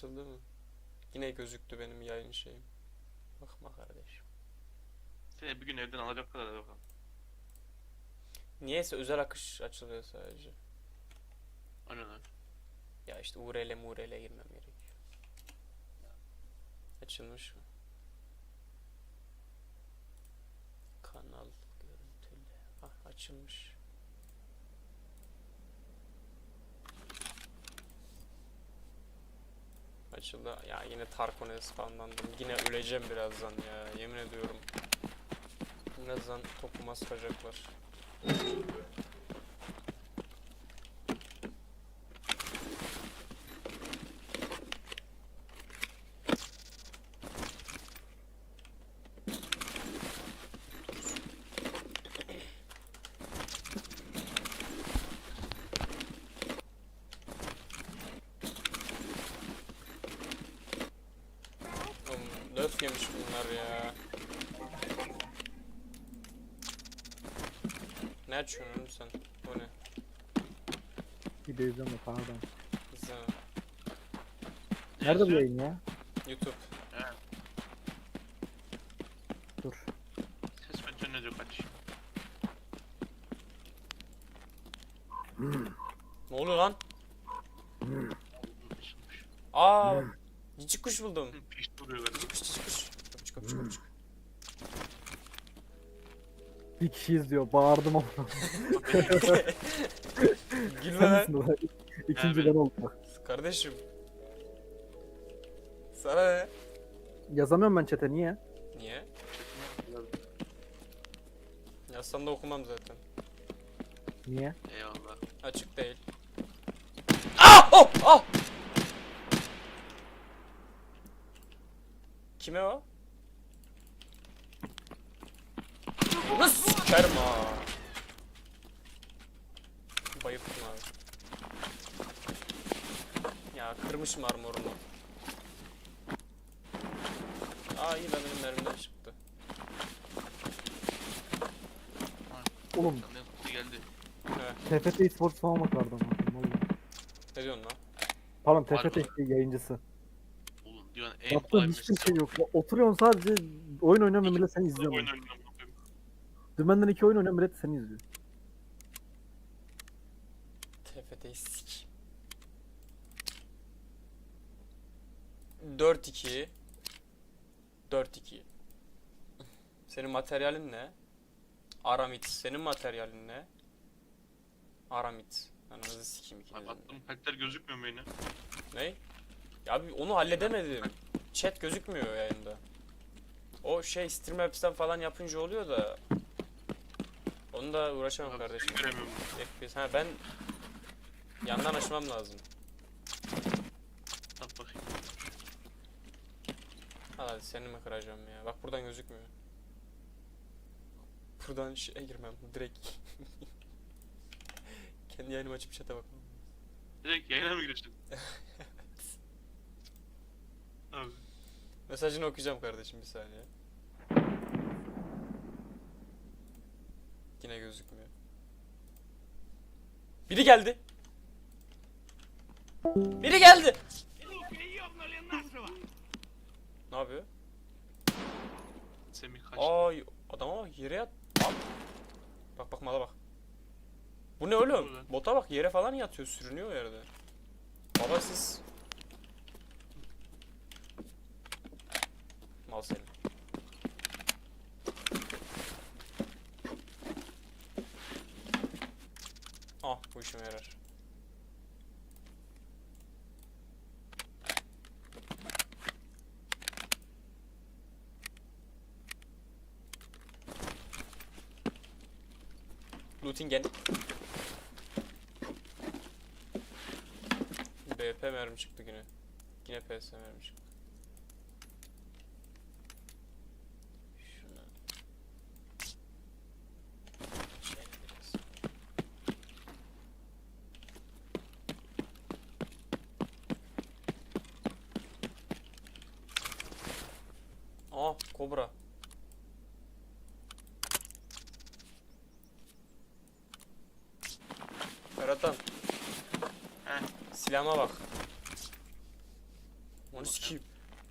Açıldı mı? Yine gözüktü benim yayın şeyim. Bakma kardeşim. Seni bir gün evden alacaklar hadi bakalım. Niyeyse özel akış açılıyor sadece. Aynen öyle. Ya işte URL murele girmem gerekiyor. Açılmış mı? Kanal görüntüle. Ah açılmış. Açıldı. Ya yine Tarkonet spamlandım. Yine öleceğim birazdan ya. Yemin ediyorum. Birazdan topuma sıkacaklar. Oğlum yemiş bunlar ya. Ne açıyorsun oğlum sen? O ne? Video izleme pardon. İzleme. Nerede bu yayın ya? YouTube. Evet. Dur. Ses ne diyor kaç? Ne oluyor lan? Aa, cicik kuş buldum. Hı, Piş duruyor galiba. Cicik kuş, Kapıcık, kapıcık, kapıcık. Bir kişi izliyor. Bağırdım ama. Gülme Sen lan. misin lan? İkinci ben oldum. Kardeşim. Sana ne? Yazamıyorum ben chat'e niye? Niye? Yazsam da okumam zaten. Niye? Eyvallah. Açık değil. Ah! Oh! Ah! Kime o? Nasıl sikerim ha? Bayılttım abi. Ya kırmışım armorumu. Aa iyi lan benim mermiden çıktı. Oğlum Senden kutu geldi. Evet. TFT eSports falan bakardım. Vallahi. Ne diyorsun lan? Pardon Var TFT yayıncısı. Oğlum diyorsun en kolay Yaptığın hiçbir şey yok. Ya Oturuyorsun sadece oyun oynuyorsun millet seni izliyor. Oyun. Dümenden iki oyun oynuyorum millet seni izliyor. TFT'yi sik. 4-2 4-2 Senin materyalin ne? Aramit. Senin materyalin ne? Aramit. Ananızı sikeyim ikinizin. attım kalpler gözükmüyor mu yine? Ne? Ya abi onu halledemedim. Chat gözükmüyor yayında. O şey StreamYard'den falan yapınca oluyor da onu da uğraşamam Abi, kardeşim. Göremiyorum. FPS. Ha ben yandan açmam lazım. Bak bakayım. Hadi seni mi kıracağım ya? Bak buradan gözükmüyor. Buradan şeye girmem direkt. Kendi yayınımı açıp chat'e bakmam. Direkt yayına mı giriştin? Abi. Mesajını okuyacağım kardeşim bir saniye. Yine gözükmüyor. Biri geldi. Biri geldi. Ne yapıyor? Semih kaç. Ay adama bak yere yat. Al. Bak bak mala bak. Bu ne oğlum? Bota bak yere falan yatıyor sürünüyor yerde. Baba siz. Mal seni. Ah bu işime yarar. Lutingen. BP mermi çıktı yine. Yine PS mermi çıktı. Aa, kobra. Silahıma bak. Onu sikeyim.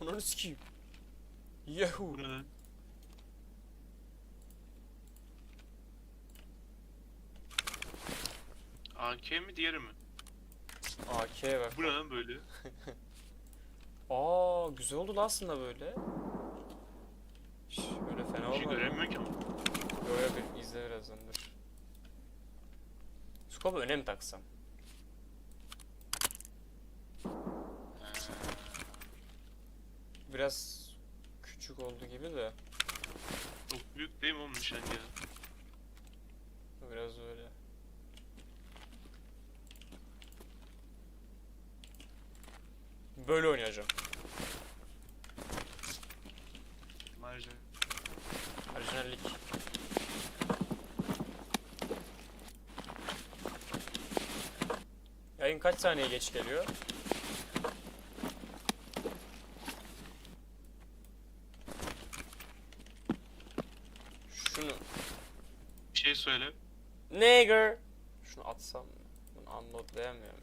Onu ne lan? AK mi diğeri mi? AK ver. Bu ne lan böyle? Aa güzel oldu lan aslında böyle. Şöyle fena Bir şey olmadı. göremiyorum ki ama. Yo yo bir izle birazdan dur. Scope'u öne mi taksam? Biraz küçük oldu gibi de. Çok büyük değil mi oğlum nişan ya? Biraz öyle. Böyle oynayacağım. Marjı. Orijinallik. Yayın kaç saniye geç geliyor? Şunu Bir şey söyle. Nigger. Şunu atsam mı? Bunu unloadlayamıyorum.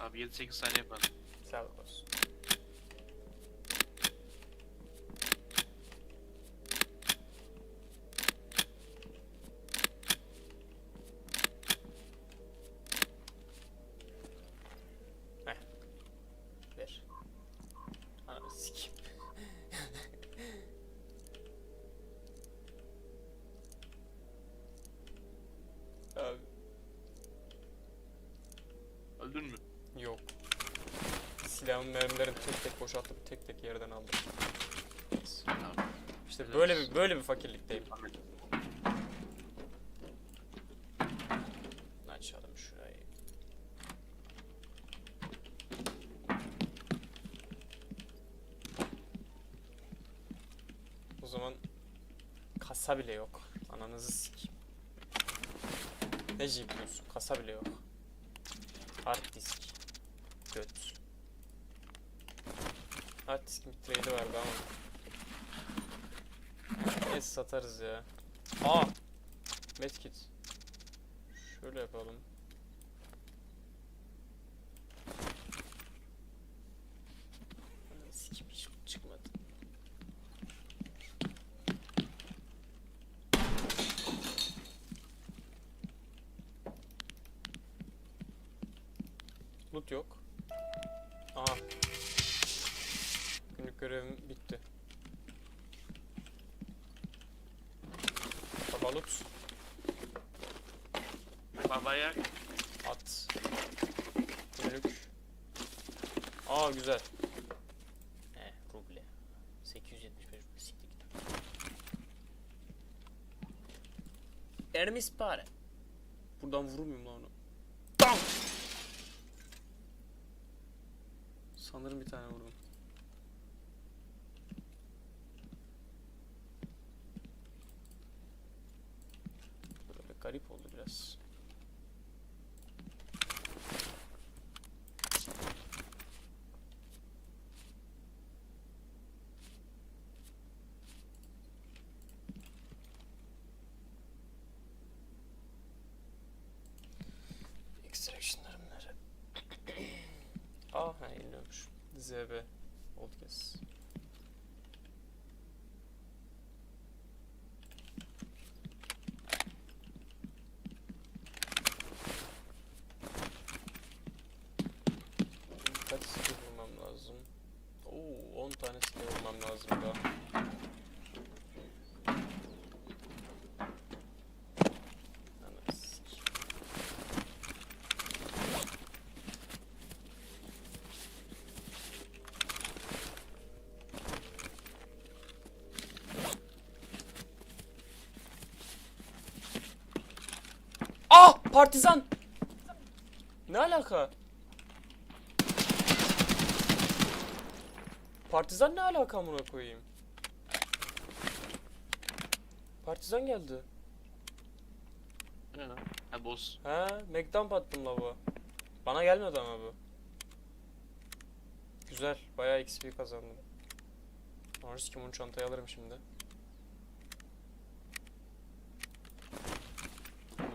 Abi 7-8 saniye falan. Sağlık olsun. Silahın mermilerini tek tek boşaltıp tek tek yerden aldım. İşte böyle bir böyle bir fakirlikteyim. Açalım şurayı. O zaman kasa bile yok. Ananızı sikeyim. Ne GPU'su? Kasa bile yok. Hard disk. Göt. Hard disk mitrade'i vardı ama. Neyse satarız ya. Aa! Medkit. Şöyle yapalım. Babalut. Babaya At. Günlük. Aa güzel. He ruble. 875 ruble siktir git. Ermis para. Buradan vurur muyum lan onu? Bam! Sanırım bir tane vurdum. Böyle garip oldu biraz. Extraction'larım nerede? Aa ha yeniliyormuş. ZB. Old guess. Kaç skill vurmam lazım? Oo 10 tane skill vurmam lazım daha. Ananı sikeyim. Ah! Partizan! Ne alaka? Partizan ne alaka amına koyayım? Partizan geldi. Ne lan? Ha boss. He, Mac'dan battım la bu. Bana gelmedi ama bu. Güzel, bayağı XP kazandım. Norris kim onu çantaya alırım şimdi.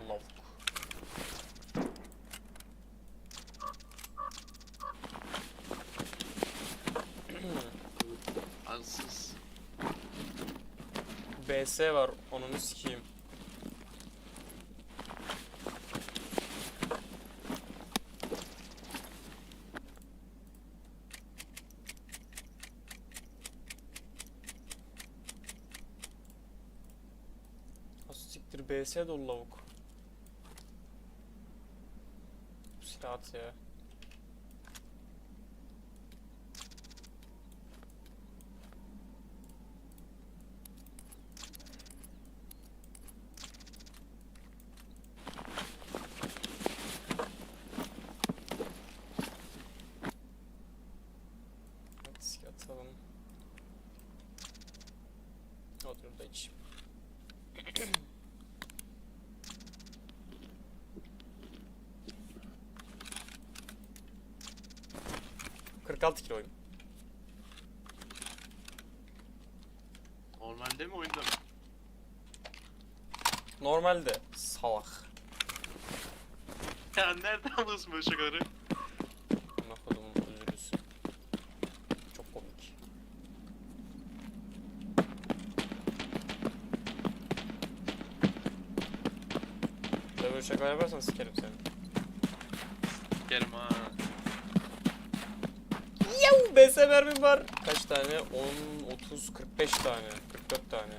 Lavuk. BS var onunu sikeyim. Siktir BS dolu lavuk. Silah at ya. 46 kilo oyun. Normalde mi oyunda mı? Normalde. Salak. Ya nereden alıyorsun böyle şakaları? Amına kodumun üzülüsü. Çok komik. Bir de Böyle şaka yaparsan sikerim seni. Sikerim ha. BS mermim var. Kaç tane? 10, 30, 45 tane. 44 tane.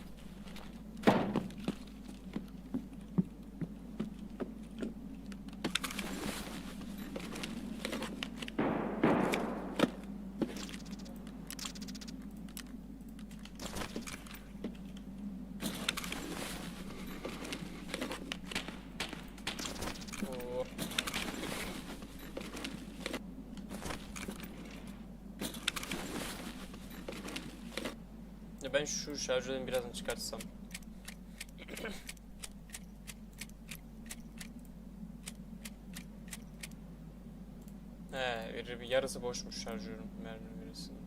Oo. Ya ben şu şarjörden birazını çıkartsam. He, yarısı boşmuş şarjörün mermi verisinin.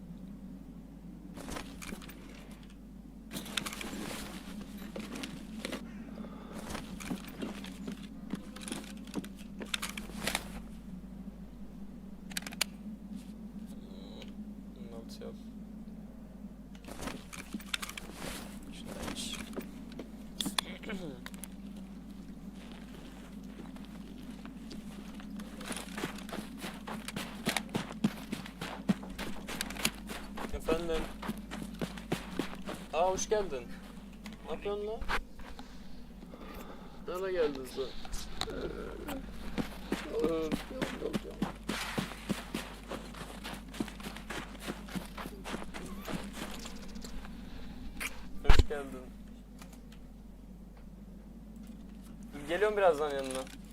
Hmm, altı yap. Şunu da iç. Efendim. Aa hoş geldin. Ne yapıyorsun lan? Nereye geldin sen? Hoş geldin. Geliyorum birazdan yanına.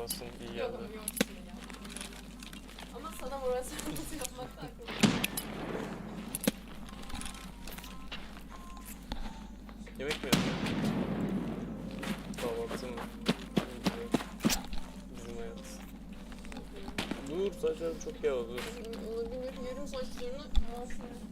Olasın, iyi geldi. ama sana moral sarılması yapmak da aklımda. Yemek mi yapıyorsun? Kahvaltı mı? Bizim hayat. Dur saçlarım çok yağlı dur. Olabilir. Yarım saçlarını mahvolur.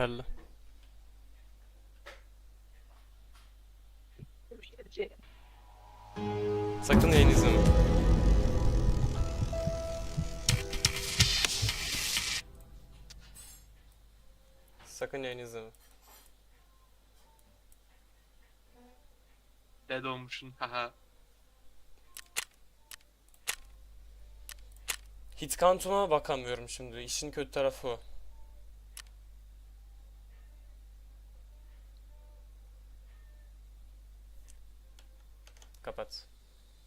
Yeterli. Sakın yayın izleme. Sakın yayın izleme. Dead olmuşsun. Haha. Hit count'uma bakamıyorum şimdi. İşin kötü tarafı o.